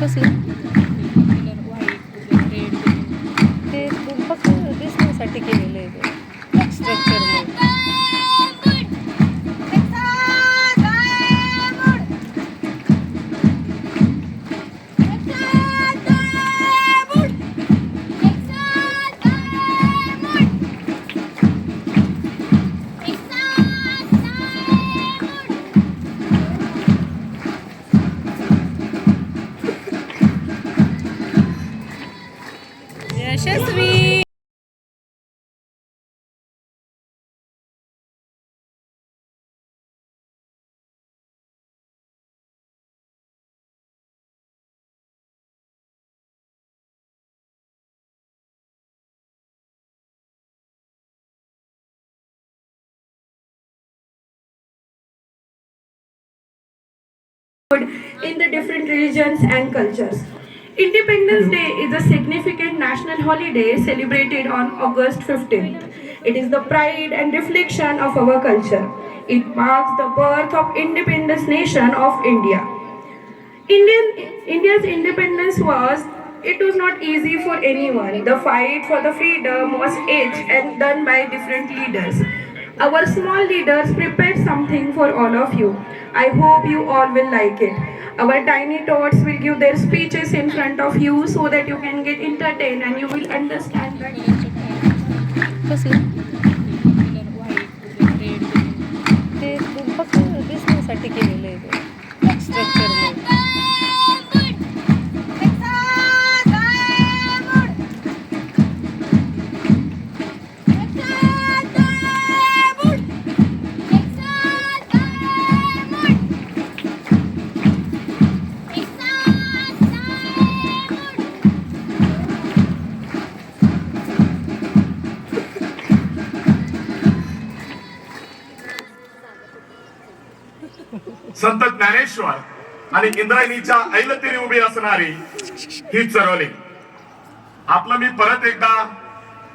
कसलं यशस्वी in the different religions and cultures. Independence Day is a significant national holiday celebrated on August 15th. It is the pride and reflection of our culture. It marks the birth of independent nation of India. Indian, India's independence was it was not easy for anyone. The fight for the freedom was aged and done by different leaders. Our small leaders prepared something for all of you. I hope you all will like it. Our tiny tots will give their speeches in front of you so that you can get entertained and you will understand that. कसलं colour white red ते फक्त दिसण्यासाठी केलेलं आहे संत ज्ञानेश्वर आणि इंद्रायणीच्या ऐलतेरी उभी असणारी ही चरवली आपलं मी परत एकदा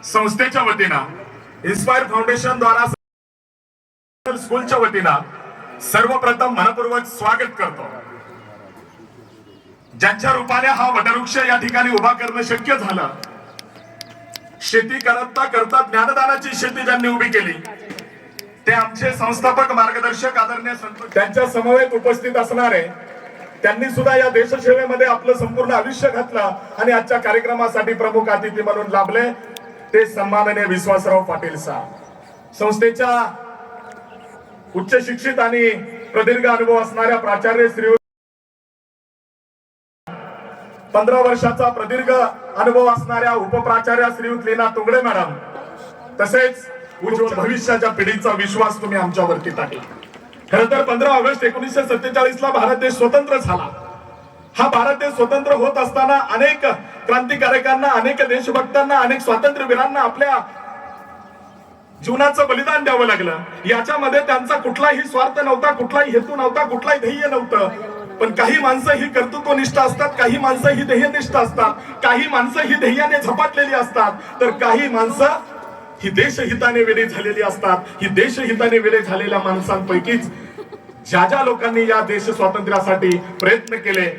संस्थेच्या वतीनं इन्स्पायर फाउंडेशन द्वारा स्कूलच्या वतीनं सर्वप्रथम मनपूर्वक स्वागत करतो. ज्यांच्या रूपाने हा वटवृक्ष या ठिकाणी उभा करणं शक्य झालं शेती करता करता ज्ञानदानाची शेती ज्यांनी उभी केली ते आमचे संस्थापक मार्गदर्शक आदरणीय संतोष त्यांच्या समवेत उपस्थित असणारे त्यांनी सुद्धा या देशसेवेमध्ये आपलं संपूर्ण आयुष्य घातलं आणि आजच्या कार्यक्रमासाठी प्रमुख अतिथी म्हणून लाभले. ते सन्माननीय विश्वासराव पाटील साहेब. संस्थेच्या उच्च शिक्षित आणि प्रदीर्घ अनुभव असणाऱ्या प्राचार्य श्री पंधरा वर्षाचा प्रदीर्घ अनुभव असणाऱ्या उपप्राचार्य श्रीयुत लीना तुंगडे मॅडम. तसेच उज्ज्वल भविष्याच्या पिढीचा विश्वास तुम्ही आमच्यावरती टाकला. खर तर पंधरा ऑगस्ट एकोणीसशे सत्तेचाळीस ला भारत देश स्वतंत्र झाला. हा भारत देश स्वतंत्र होत असताना अनेक क्रांतिकारकांना अनेक देशभक्तांना अनेक स्वातंत्र्यवीरांना आपल्या जीवनाचं बलिदान द्यावं लागलं. याच्यामध्ये त्यांचा कुठलाही स्वार्थ नव्हता कुठलाही हेतू नव्हता कुठलाही ध्येय नव्हतं. पण काही माणसं ही कर्तृत्वनिष्ठ असतात काही माणसं ही ध्येयनिष्ठ असतात काही माणसं ही ध्येयाने झपाटलेली असतात. तर काही माणसं ही देशहिताने वेळे झालेली असतात. ही देशहिताने वेळे झालेल्या माणसांपैकीच ज्या ज्या लोकांनी या देश स्वातंत्र्यासाठी प्रयत्न केले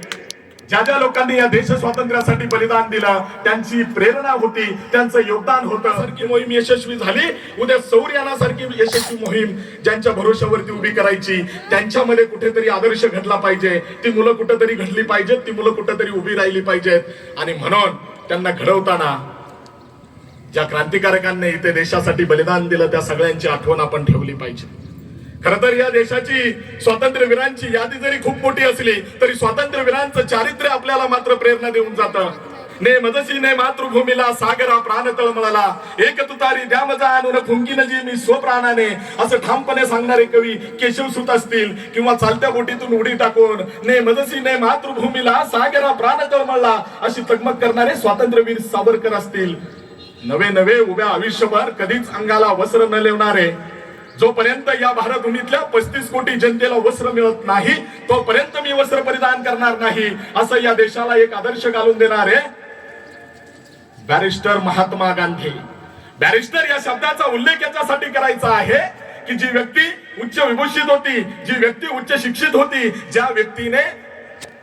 ज्या ज्या लोकांनी या देश स्वातंत्र्यासाठी बलिदान दिलं त्यांची प्रेरणा होती त्यांचं योगदान होतं. सारखी मोहीम यशस्वी झाली. उद्या सौर्यानासारखी यशस्वी मोहीम ज्यांच्या भरोश्यावरती उभी करायची त्यांच्यामध्ये कुठेतरी आदर्श घडला पाहिजे. ती मुलं कुठेतरी घडली पाहिजेत ती मुलं कुठेतरी उभी राहिली पाहिजेत. आणि म्हणून त्यांना घडवताना ज्या क्रांतिकारकांनी इथे देशासाठी बलिदान दिलं त्या सगळ्यांची आठवण आपण ठेवली पाहिजे. खर तर या देशाची स्वातंत्र्यवीरांची यादी जरी खूप मोठी असली तरी स्वातंत्र्यवीरांचं चारित्र्य आपल्याला मात्र प्रेरणा देऊन जातं. ने मदसी ने मातृभूमीला सागरा प्राण तळमळाला एक तुतारी द्या मजा आणून फुंकीन जी मी स्वप्राणाने असं ठामपणे सांगणारे कवी केशवसूत असतील किंवा चालत्या बोटीतून उडी टाकून ने मदसी ने मातृभूमीला सागरा प्राण तळमळला अशी चकमक करणारे स्वातंत्र्यवीर सावरकर असतील. नवे नवे उभ्या आयुष्यभर कधीच अंगाला वस्त्र न लेवणारे जोपर्यंत या भारतभूमीतल्या पस्तीस कोटी जनतेला वस्त्र मिळत नाही तोपर्यंत मी वस्त्र परिधान करणार नाही असं या देशाला एक आदर्श घालून देणारे बॅरिस्टर महात्मा गांधी. बॅरिस्टर या शब्दाचा उल्लेख याच्यासाठी करायचा आहे की जी व्यक्ती उच्च विभूषित होती जी व्यक्ती उच्च शिक्षित होती ज्या व्यक्तीने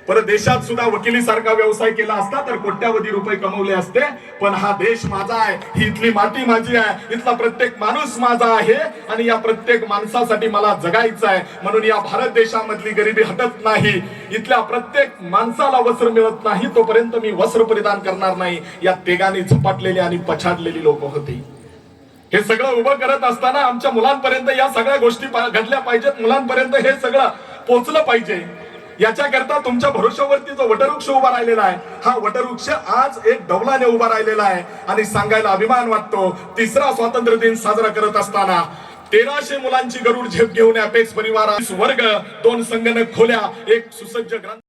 परदेशात सुद्धा वकिली सारखा व्यवसाय केला असता तर कोट्यावधी रुपये कमवले असते. पण हा देश माझा आहे. ही इथली माती माझी आहे. इथला प्रत्येक माणूस माझा आहे. आणि या प्रत्येक माणसासाठी मला जगायचं आहे. म्हणून या भारत देशामधली गरिबी हटत नाही. इथल्या प्रत्येक माणसाला वस्त्र मिळत नाही. तोपर्यंत मी वस्त्र परिधान करणार नाही. या तेगाने झपाटलेली आणि पछाडलेली लोक होती. हे सगळं उभं करत असताना आमच्या मुलांपर्यंत या सगळ्या गोष्टी घडल्या पाहिजेत. मुलांपर्यंत हे सगळं पोचलं पाहिजे. याच्याकरता तुमच्या भरोश्यावरती जो वटवृक्ष उभा राहिलेला आहे हा वटवृक्ष आज एक डवलाने उभा राहिलेला आहे. आणि सांगायला अभिमान वाटतो तिसरा स्वातंत्र्य दिन साजरा करत असताना तेराशे मुलांची गरुड झेप घेऊन अपेक्स परिवार वर्ग दोन संगणक खोल्या एक सुसज्ज ग्रंथ